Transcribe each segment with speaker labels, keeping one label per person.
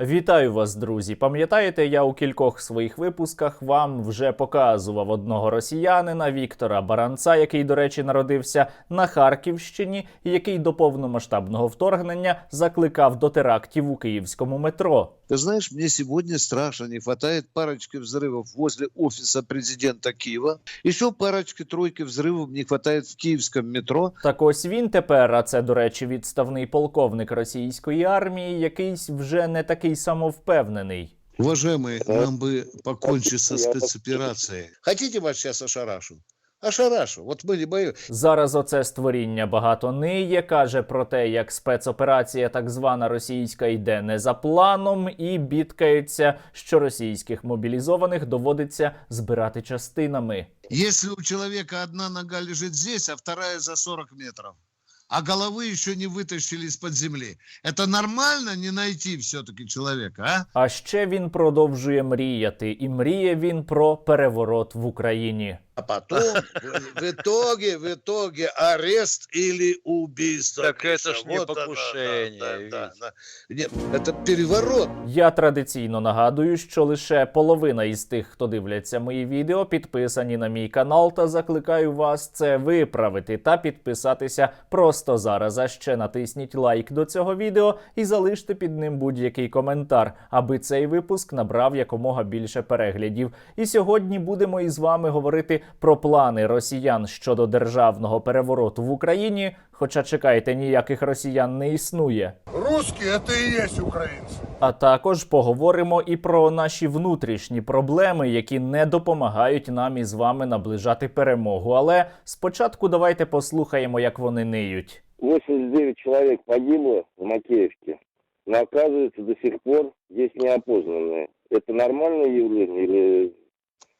Speaker 1: Вітаю вас, друзі. Пам'ятаєте, я у кількох своїх випусках вам вже показував одного росіянина Віктора Баранца, який, до речі, народився на Харківщині, і який до повномасштабного вторгнення закликав до терактів у київському метро.
Speaker 2: Ты знаешь, мне сегодня страшно не хватает парочки взрывов возле офиса президента Киева. Еще парочки-тройки взрывов не хватает в киевском метро.
Speaker 1: Так ось він тепер, а це, до речі, відставний полковник російської армії, якийсь вже не такий самовпевнений.
Speaker 2: Уважаемые,
Speaker 3: Да.
Speaker 2: нам бы покончить со
Speaker 3: Я
Speaker 2: спецоперацией. Хотите вас сейчас ошарашу? Ошарашу. Вот мы не боимся.
Speaker 1: Зараз оце створіння багато ниє, каже про те, як спецоперація, так звана російська, йде не за планом, і бідкається, що російських мобілізованих доводиться збирати частинами.
Speaker 2: Если у человека одна нога лежит здесь, а вторая за 40 метров, а головы еще не вытащили из-под земли, это нормально не найти все-таки человека, а?
Speaker 1: А ще він продовжує мріяти, і мріє він про переворот в Україні.
Speaker 2: А потом, в, итоге, в итоге арест или убийство.
Speaker 3: Так это ж не.
Speaker 2: Нет, это переворот.
Speaker 1: Я традиційно нагадую, що лише половина із тих, хто дивляться мої відео, підписані на мій канал, та закликаю вас це виправити та підписатися просто зараз. А ще натисніть лайк до цього відео і залиште під ним будь-який коментар, аби цей випуск набрав якомога більше переглядів. І сьогодні будемо із вами говорити про плани росіян щодо державного перевороту в Україні. Хоча чекайте, ніяких росіян не існує.
Speaker 4: Русские это и есть украинцы.
Speaker 1: А також поговоримо і про наші внутрішні проблеми, які не допомагають нам із вами наближати перемогу. Але спочатку давайте послухаємо, як вони ниють.
Speaker 5: 89 человек погибло в Макеевке, но оказывается до сих пор есть неопознанные. Это нормальное явление или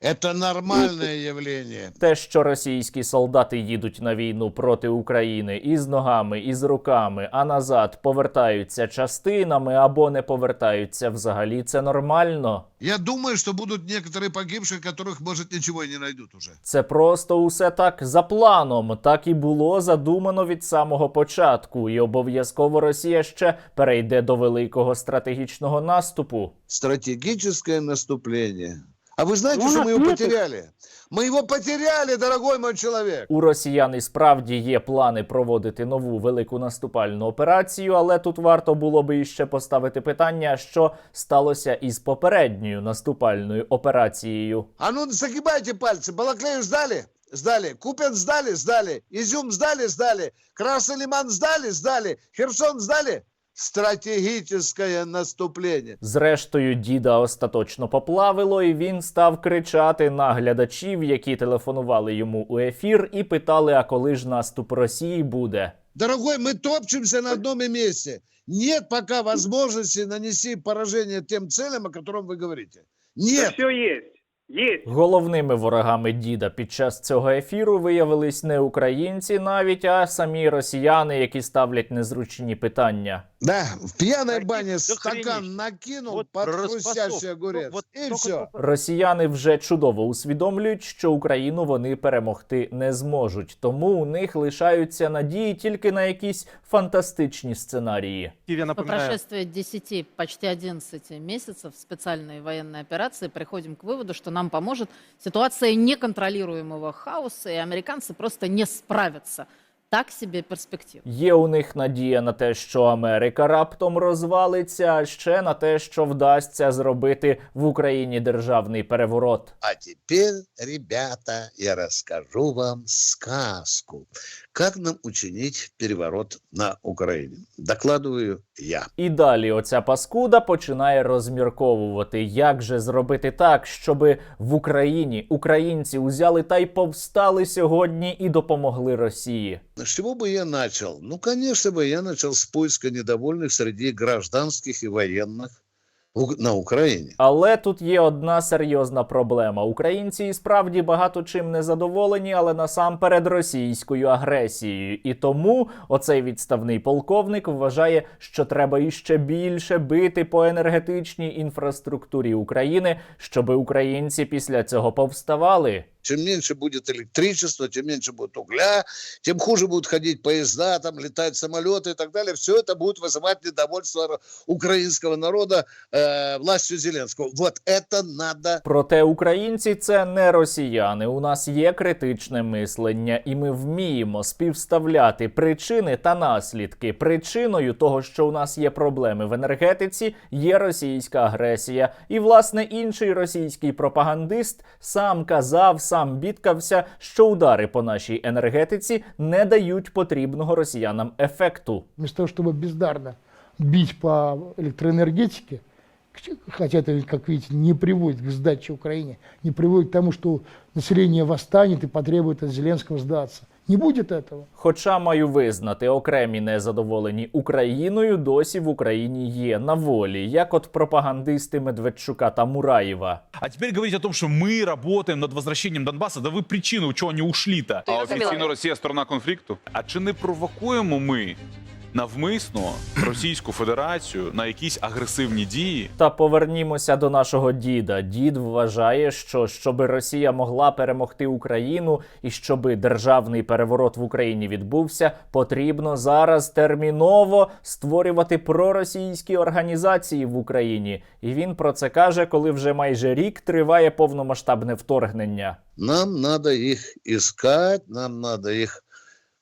Speaker 2: Это нормальное явление.
Speaker 1: Те, що російські солдати їдуть на війну проти України із ногами, із руками, а назад повертаються частинами або не повертаються взагалі, це нормально.
Speaker 2: Я думаю, что будут некоторые погибшие, которых, может, ничего и не найдут уже.
Speaker 1: Це просто усе так за планом. Так і було задумано від самого початку, і обов'язково Росія ще перейде до великого стратегічного наступу.
Speaker 2: Стратегическое наступление. А вы знаете,
Speaker 5: Ну,
Speaker 2: что мы его
Speaker 5: нет.
Speaker 2: потеряли? Мы его потеряли, дорогой мой человек.
Speaker 1: У росіян і справді є плани проводити нову велику наступальну операцію, але тут варто було би іще поставити питання, що сталося із попередньою наступальною операцією.
Speaker 2: А ну, загибайте пальцы. Балаклею сдали? Сдали. Купен сдали? Сдали. Изюм сдали? Сдали. Красный Лиман сдали? Сдали. Херсон сдали? Стратегическое наступление.
Speaker 1: Зрештою, діда остаточно поплавило, і він став кричати на глядачів, які телефонували йому у ефір, і питали, а коли ж наступ Росії буде.
Speaker 2: Дорогой, мы топчемся на одном месте. Нет пока возможности нанести поражение тем целям, о котором вы говорите. Нет.
Speaker 6: Все есть. Есть.
Speaker 1: Головними ворогами діда під час цього ефіру виявились не українці навіть, а самі росіяни, які ставлять незручні питання.
Speaker 2: Да, в
Speaker 3: Каких
Speaker 2: бане стакан
Speaker 3: охренеть.
Speaker 2: накинул
Speaker 3: Вот
Speaker 2: хрустящий
Speaker 3: распасовку. Вот
Speaker 2: и
Speaker 3: только
Speaker 2: все.
Speaker 1: Росіяни вже чудово усвідомлюють, що Україну вони перемогти не зможуть, тому у них лишаються надії тільки на якісь фантастичні сценарії.
Speaker 7: По прошествии 10, почти 11 месяцев специальной военной операции приходим к выводу, что нам поможет ситуация неконтролируемого хаоса, и американцы просто не справятся. Так себе перспектива.
Speaker 1: Є у них надія на те, що Америка раптом розвалиться, а ще на те, що вдасться зробити в Україні державний переворот.
Speaker 2: А теперь, ребята, я расскажу вам сказку. Как нам учинить переворот на Украине? Докладываю я.
Speaker 1: І далі оця паскуда починає розмірковувати, як же зробити так, щоб в Україні українці узяли та й повстали сьогодні і допомогли Росії.
Speaker 2: С чего бы я начал? Ну, конечно бы я начал с поиска недовольных среди гражданских и военных у- на Україні.
Speaker 1: Але тут є одна серйозна проблема. Українці і справді багато чим не задоволені, але насамперед російською агресією. І тому оцей відставний полковник вважає, що треба іще більше бити по енергетичній інфраструктурі України, щоби українці після цього повставали.
Speaker 2: Чем меньше будет электричества, тем меньше будет угля, тем хуже будут ходить поезда, там летать самолеты и так далее. Все это будет вызывать недовольство ро- украинского народа э, властью Зеленского. Вот это надо
Speaker 1: Проте українці це не росіяни. У нас є критичне мислення, і ми вміємо співставляти причини та наслідки. Причиною того, що у нас є проблеми в енергетиці, є російська агресія. І власне інший російський пропагандист сам казав, сам бідкався, що удари по нашій енергетиці не дають потрібного росіянам ефекту.
Speaker 3: вместо того, чтобы бездарно бить по электроэнергетике, к- хотя это, как видите, не приводит к сдаче Украине, не приводит к тому, что население восстанет и потребует от Зеленского сдаться. Не будет этого.
Speaker 1: Хоча маю визнати, окремі незадоволені Україною досі в Україні є на волі, як от пропагандисти Медведчука та Мураєва.
Speaker 6: А теперь говорить о том, что мы работаем над возвращением Донбасса, да ви причину, чого вони ушли-то.
Speaker 8: А офіційно Росія сторона конфлікту.
Speaker 6: А чи не провокуємо ми Навмисно Російську Федерацію на якісь агресивні дії?
Speaker 1: Та повернімося до нашого діда. Дід вважає, що щоби Росія могла перемогти Україну і щоби державний переворот в Україні відбувся, потрібно зараз терміново створювати проросійські організації в Україні. І він про це каже, коли вже майже рік триває повномасштабне вторгнення.
Speaker 2: Нам надо их искать, нам надо их, как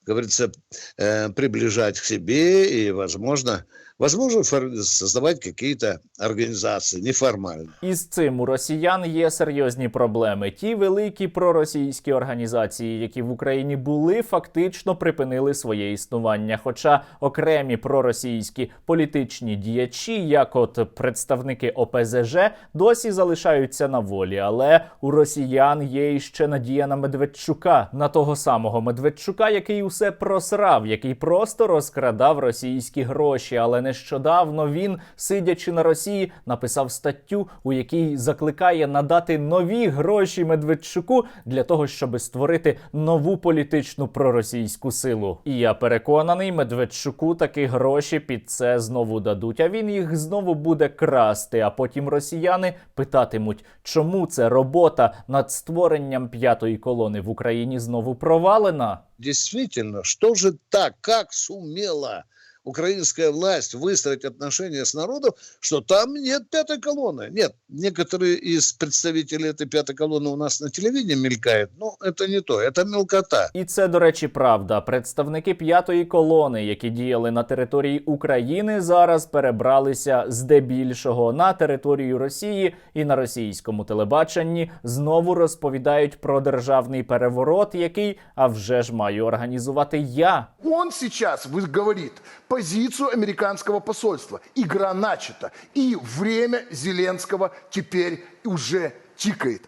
Speaker 2: говорится, э, приближать к себе и, возможно, возможно, создавать какие-то организации неформально.
Speaker 1: Із цим у росіян є серйозні проблеми. Ті великі проросійські організації, які в Україні були, фактично припинили своє існування. Хоча окремі проросійські політичні діячі, як от представники ОПЗЖ, досі залишаються на волі. Але у росіян є іще надія на Медведчука, на того самого Медведчука, який усе просрав, який просто розкрадав російські гроші. Але нещодавно він, сидячи на Росії, написав статтю, у якій закликає надати нові гроші Медведчуку для того, щоб створити нову політичну проросійську силу. І я переконаний, Медведчуку такі гроші під це знову дадуть. А він їх знову буде красти. А потім росіяни питатимуть, чому це робота над створенням п'ятої колони в Україні знову провалена.
Speaker 2: Действительно, что же так, как сумела украинская власть выстроить отношения с народом, что там нет пятой колонны. Нет, некоторые из представителей этой пятой колонны у нас на телевидении мелькают, но это не то, это мелкота.
Speaker 1: І це, до речі, правда. Представники п'ятої колони, які діяли на території України, зараз перебралися здебільшого на територію Росії і на російському телебаченні знову розповідають про державний переворот, який, а вже ж маю організувати я.
Speaker 4: Он сейчас вы- говорит позицию американского посольства. Игра начата. И время Зеленского теперь уже тикает.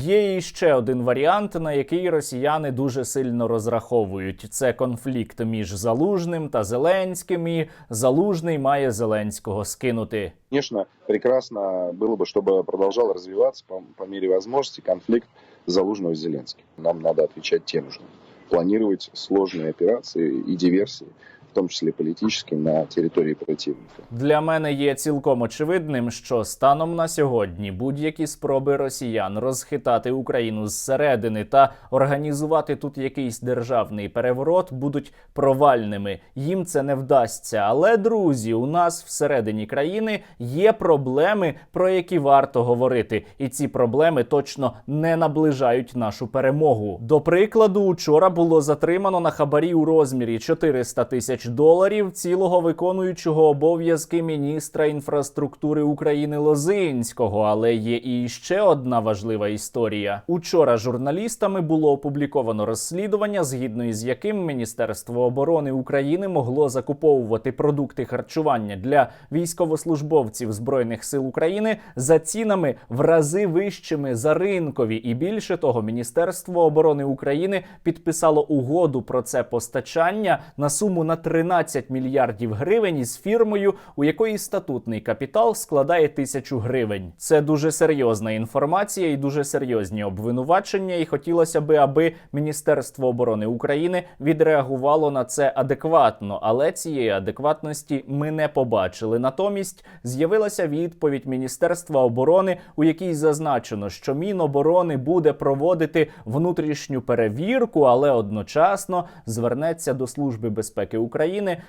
Speaker 1: Є і ще один варіант, на який росіяни дуже сильно розраховують. Це конфлікт між Залужним та Зеленським. І Залужний має Зеленського скинути.
Speaker 9: Конечно, прекрасно было бы, чтобы продолжал развиваться по, по мере возможности конфликт Залужного с Зеленским. Нам надо отвечать тем же. Планировать сложные операции и диверсии, в том числе политические, на территории противника.
Speaker 1: Для мене є цілком очевидним, що станом на сьогодні будь-які спроби росіян розхитати Україну зсередини та організувати тут якийсь державний переворот будуть провальними. Їм це не вдасться. Але друзі, у нас всередині країни є проблеми, про які варто говорити, і ці проблеми точно не наближають нашу перемогу. До прикладу, учора було затримано на хабарі у розмірі 400 тисяч доларів цілого виконуючого обов'язки міністра інфраструктури України Лозинського. Але є і ще одна важлива історія. Учора журналістами було опубліковано розслідування, згідно із яким Міністерство оборони України могло закуповувати продукти харчування для військовослужбовців збройних сил України за цінами в рази вищими за ринкові. І більше того, Міністерство оборони України підписало угоду про це постачання на суму на 13 мільярдів гривень із фірмою, у якої статутний капітал складає тисячу гривень. Це дуже серйозна інформація і дуже серйозні обвинувачення. І хотілося би, аби Міністерство оборони України відреагувало на це адекватно, але цієї адекватності ми не побачили. Натомість з'явилася відповідь Міністерства оборони, у якій зазначено, що Міноборони буде проводити внутрішню перевірку, але одночасно звернеться до Служби безпеки України,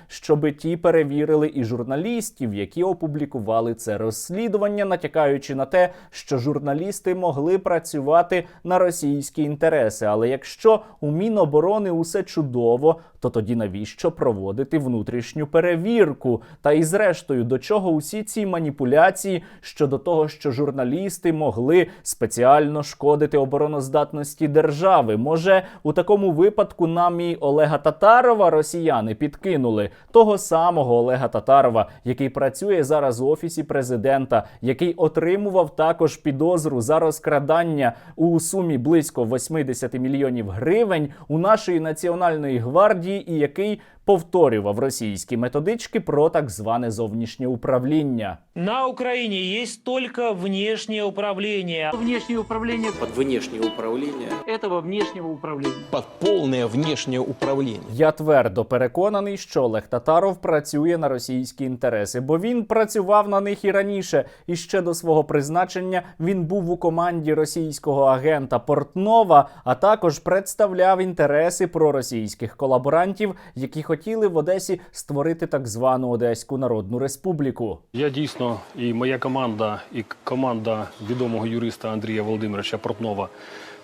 Speaker 1: щоби ті перевірили і журналістів, які опублікували це розслідування, натякаючи на те, що журналісти могли працювати на російські інтереси. Але якщо у Міноборони усе чудово, то тоді навіщо проводити внутрішню перевірку? Та і зрештою, до чого усі ці маніпуляції щодо того, що журналісти могли спеціально шкодити обороноздатності держави? Може, у такому випадку нам і Олега Татарова росіяни підкинули того самого Олега Татарова, який працює зараз у офісі президента, який отримував також підозру за розкрадання у сумі близько 80 мільйонів гривень у нашої національної гвардії, і який повторював російські методички про так зване зовнішнє управління.
Speaker 10: На Украине есть только внешнее управление.
Speaker 11: Внешнее управление
Speaker 12: под внешнее управление
Speaker 11: этого внешнего управления.
Speaker 12: под полное внешнее управление.
Speaker 1: Я твердо переконаний, що Олег Татаров працює на російські інтереси, бо він працював на них і раніше. І ще до свого призначення він був у команді російського агента Портнова, а також представляв інтереси проросійських колаборантів, які хотіли в Одесі створити так звану Одеську Народну Республіку.
Speaker 13: Я дійсно і моя команда, і команда відомого юриста Андрія Володимировича Портнова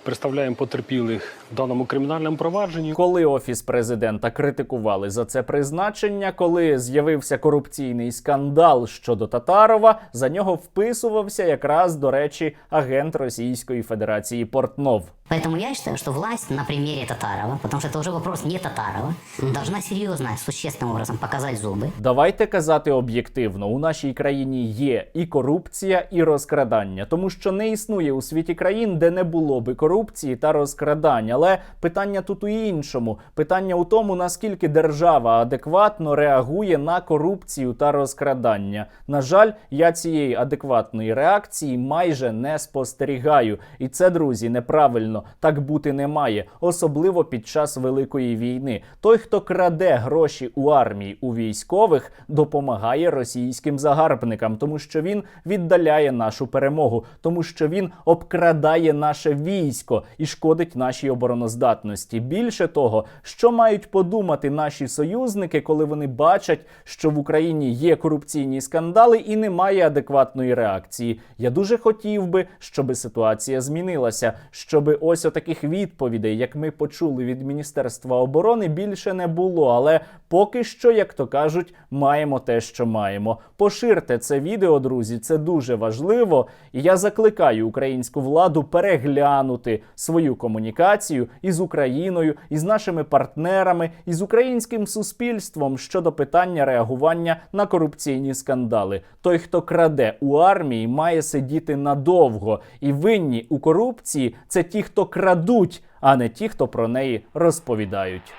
Speaker 13: представляємо потерпілих в даному кримінальному провадженні.
Speaker 1: Коли офіс президента критикували за це призначення, коли з'явився корупційний скандал щодо Татарова, за нього вписувався якраз до речі агент Російської Федерації Портнов.
Speaker 14: Поэтому я считаю, что власть на примере Татарова, потому что это уже вопрос не Татарова, должна серьезно, существенным образом показать зубы.
Speaker 1: Давайте казати об'єктивно: у нашій країні є і корупція, і розкрадання, тому що не існує у світі країн, де не було би корупції та розкрадань. Але питання тут у іншому: питання у тому, наскільки держава адекватно реагує на корупцію та розкрадання. На жаль, я цієї адекватної реакції майже не спостерігаю, і це, друзі, неправильно. Так бути не має, особливо під час великої війни. Той, хто краде гроші у армії у військових, допомагає російським загарбникам, тому що він віддаляє нашу перемогу, тому що він обкрадає наше військо і шкодить нашій обороноздатності. Більше того, що мають подумати наші союзники, коли вони бачать, що в Україні є корупційні скандали і немає адекватної реакції. Я дуже хотів би, щоб ситуація змінилася, щоб ось отаких відповідей, як ми почули від Міністерства оборони, більше не було. Але поки що, як то кажуть, маємо те, що маємо. Поширте це відео, друзі, це дуже важливо. І я закликаю українську владу переглянути свою комунікацію із Україною, із нашими партнерами, із українським суспільством щодо питання реагування на корупційні скандали. Той, хто краде у армії, має сидіти надовго, і винні у корупції це ті, хто крадуть, а не ті, хто про неї розповідають.